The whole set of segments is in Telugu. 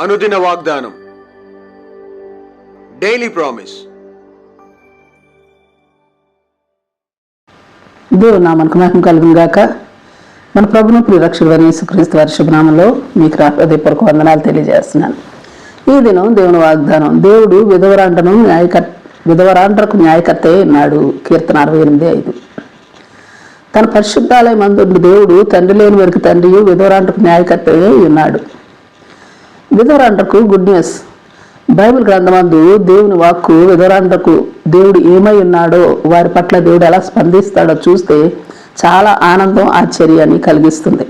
అనుదిన వాగ్దానం. డైలీ ప్రామిస్ దేవుడు నామనకు నాకు కలుగును గాక. మన ప్రభును ప్రియరక్షకుడు వారి యేసుక్రీస్తు వారి శుభనామంలో మీకు నా హృదయపూర్వక వందనాలు తెలియజేస్తున్నాను. ఈ దినం దేవుని వాగ్దానం దేవుడు విధవరాంటను న్యాయకర్ విధవరాంటకు న్యాయకర్తే ఉన్నాడు కీర్తన అరవై ఎనిమిది ఐదు. తన పరిశుద్ధాలయం మందుడు దేవుడు తండ్రి లేని వారికి తండ్రి విధవరాంటకు న్యాయకర్తయే ఉన్నాడు విధవరాంటకు గుడ్ న్యూస్ బైబిల్ గ్రంథమందు దేవుని వాక్కు విధవరాంటకు దేవుడు ఏమై ఉన్నాడో వారి పట్ల దేవుడు ఎలా స్పందిస్తాడో చూస్తే చాలా ఆనందం ఆశ్చర్యాన్ని కలిగిస్తుంది.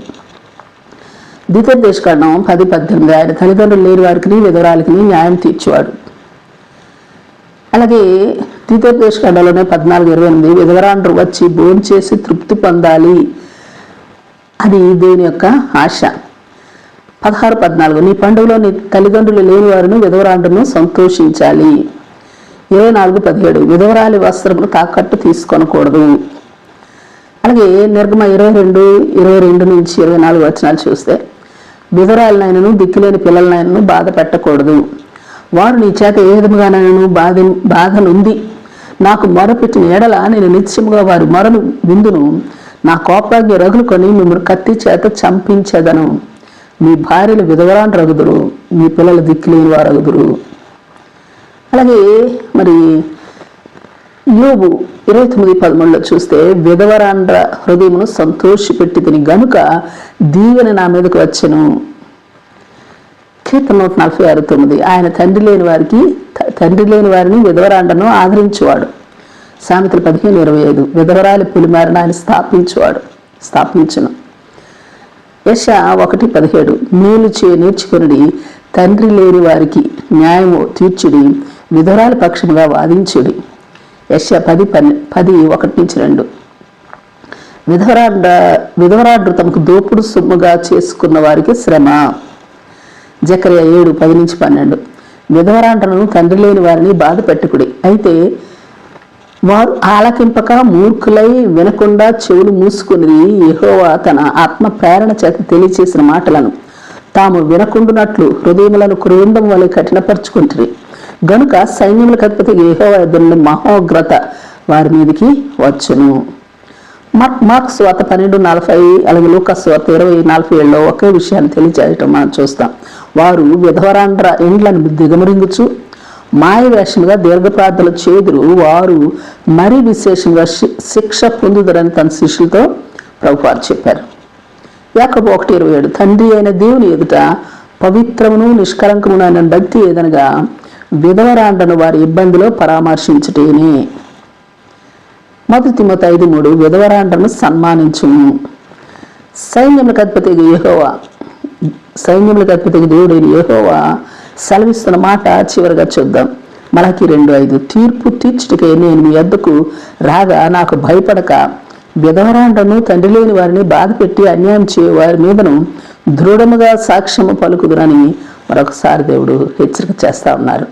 ద్వితీయోపదేశకాండం పది పద్దెనిమిది. ఆయన తల్లిదండ్రులు లేని వారికి విధవరాలకి న్యాయం తీర్చేవాడు. అలాగే ద్వితీయోపదేశకాండంలోనే పద్నాలుగు ఇరవై ఎనిమిది. విధవరాండ్రు వచ్చి భోంచేసి తృప్తి పొందాలి అది దేవుని యొక్క ఆశ. పదహారు పద్నాలుగు. నీ పండుగలో నీ తల్లిదండ్రులు లేని వారిని విధవరాండును సంతోషించాలి. ఇరవై నాలుగు పదిహేడు. విధవరాలి వస్త్రములు తాకట్టు తీసుకొనకూడదు. అలాగే నిర్గమ ఇరవై రెండు ఇరవై రెండు నుంచి ఇరవై నాలుగు వచనాలు చూస్తే విధవరాలనైనను దిక్కులేని పిల్లలనైనను బాధ పెట్టకూడదు. వారు నీ చేత ఏ విధముగానైనను బాధ బాధనుంది? నాకు మొరపెట్టిన ఎడల నేను నిత్యముగా వారి మొరను విందును. నా కోపాగ్ని రగులుకొని మిమ్మల్ని కత్తి చేత చంపించేదను. మీ భార్యలు విధవరాని రగుదురు మీ పిల్లలు దిక్కులేని వారు రగుదురు అలాగే మరి యోబు ఇరవై తొమ్మిది పదమూడులో చూస్తే విధవరాండ్ర హృదయమును సంతోషపెట్టి తిని గనుక దీవెన నా మీదకు వచ్చెను. కీర్తన నూట నలభై ఆరు తొమ్మిది. ఆయన తండ్రి లేని వారికి తండ్రి లేని వారిని విధవరాండను ఆదరించేవాడు. సామెతలు పదిహేను ఇరవై ఐదు. విధవరాలి పులిమారిని ఆయన స్థాపించేవాడు స్థాపించను. యశ ఒకటి పదిహేడు. మేలు చే నేర్చుకుని తండ్రి లేని వారికి న్యాయము తీర్చుడి విధురాల పక్షముగా వాదించుడి. యశ పది పన్నె పది ఒకటి నుంచి రెండు. విధవరాండ విధవరాండ్రు తమకు దోపుడు సొమ్ముగా చేసుకున్న వారికి శ్రమ. జకర్య ఏడు పది నుంచి పన్నెండు. విధవరాండ్రను తండ్రి లేని వారిని బాధ పెట్టుకుడి. అయితే వారు ఆలకింపక మూర్ఖులై వినకుండా చెవులు మూసుకుని యహోవా తన ఆత్మ ప్రేరణ చేత తెలియచేసిన మాటలను తాము వినకుండునట్లు హృదయములను క్రూండం వలె కఠినపరుచుకుంటుంది గనుక సైన్యములకు అధిపతి యెహోవా ఎదురుని మహోగ్రత వారి మీదకి వచ్చును. మార్క్ మార్క్స్ వార్త పన్నెండు నలభై అలాగే లూకస్ వార్త ఇరవై నలభై ఏళ్ళలో ఒకే విషయాన్ని తెలియజేయటం మనం చూస్తాం. వారు విధవరాండ్ర ఇండ్లను దిగమరింగుచు మాయ వేషముగా దీర్ఘ చేదురు. వారు మరీ విశేషంగా శి- శిక్ష పొందుదరని తన శిష్యులతో ప్రభువారు చెప్పారు. యాకబు ఒకటి ఇరవై ఏడు తండ్రి అయిన దేవుని ఎదుట పవిత్రమును నిష్కలంకమును అయిన భక్తి ఏదనగా విధవరాండను వారి ఇబ్బందిలో పరామర్శించుటేనే. మొదటి మొత్తం ఐదు మూడు విధవరాండను సన్మానించుము. సైన్యములకు అధిపతి యెహోవా సైన్యములకు అధిపతి దేవుడైన యెహోవా సెలవిస్తున్న మాట చివరిగా చూద్దాం. మనకి రెండు ఐదు తీర్పు తీర్చుటకే నేను మీ వద్దకు రాగా నాకు భయపడక. విధవరాండను తండ్రి లేని వారిని బాధ పెట్టి అన్యాయం చేయ వారి మీదను దృఢముగా సాక్ష్యము పలుకుదురని మరొకసారి దేవుడు హెచ్చరిక చేస్తా ఉన్నారు.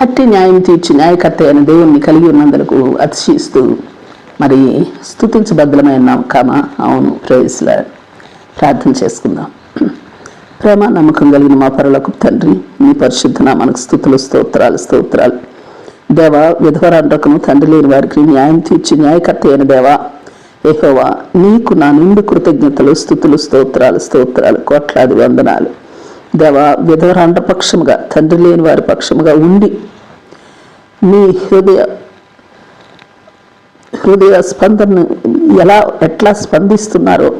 అట్టి న్యాయం తీర్చి న్యాయకర్త అయిన దేవుణ్ణి కలిగి ఉన్నందుకు అతిశీస్తూ మరి స్థుతించబద్ధమైన కామా? అవును. ప్రేయస్లా ప్రార్థన చేసుకుందాం. ప్రేమ నమ్మకం కలిగిన మా పరులకు తండ్రి మీ పరిశుద్ధ మనకు స్థుతులు స్తోత్రాలు స్తోత్రాలు. దేవా విధవరాండ్రకము తండ్రి లేని వారికి న్యాయం తీర్చి న్యాయకర్త అయిన దేవా ఏహోవా నీకు నా నిండు కృతజ్ఞతలు స్థుతులు స్తోత్రాలు స్తోత్రాలు కోట్లాది వందనాలు. దేవా విధవరాండ్ర పక్షముగా తండ్రి లేని వారి పక్షముగా ఉండి మీ హృదయ హృదయ స్పందనను ఎలా ఎట్లా స్పందిస్తున్నారో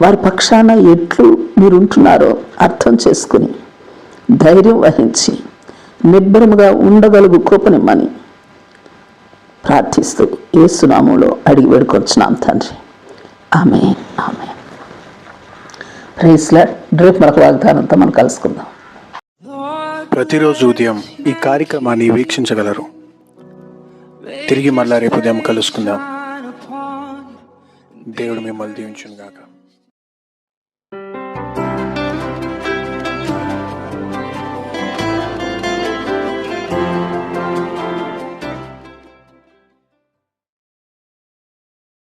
వారి పక్షాన ఎట్లు మీరు ఉంటున్నారో అర్థం చేసుకుని ధైర్యం వహించి నిబ్బరముగా ఉండగలుగు కృపనిమ్మని ప్రార్థిస్తూ ఏసునామంలో అడిగి వేడుకొచ్చున్నాం తండ్రి. ఆమె ఆమె ప్రైస్లా రేపు మరొక వాగ్దానంతో మనం కలుసుకుందాం. ప్రతిరోజు ఉదయం ఈ కార్యక్రమాన్ని వీక్షించగలరు. తిరిగి మళ్ళా రేపు ఉదయం కలుసుకుందాం. దేవుడు మిమ్మల్ని దీవించుగాక గాక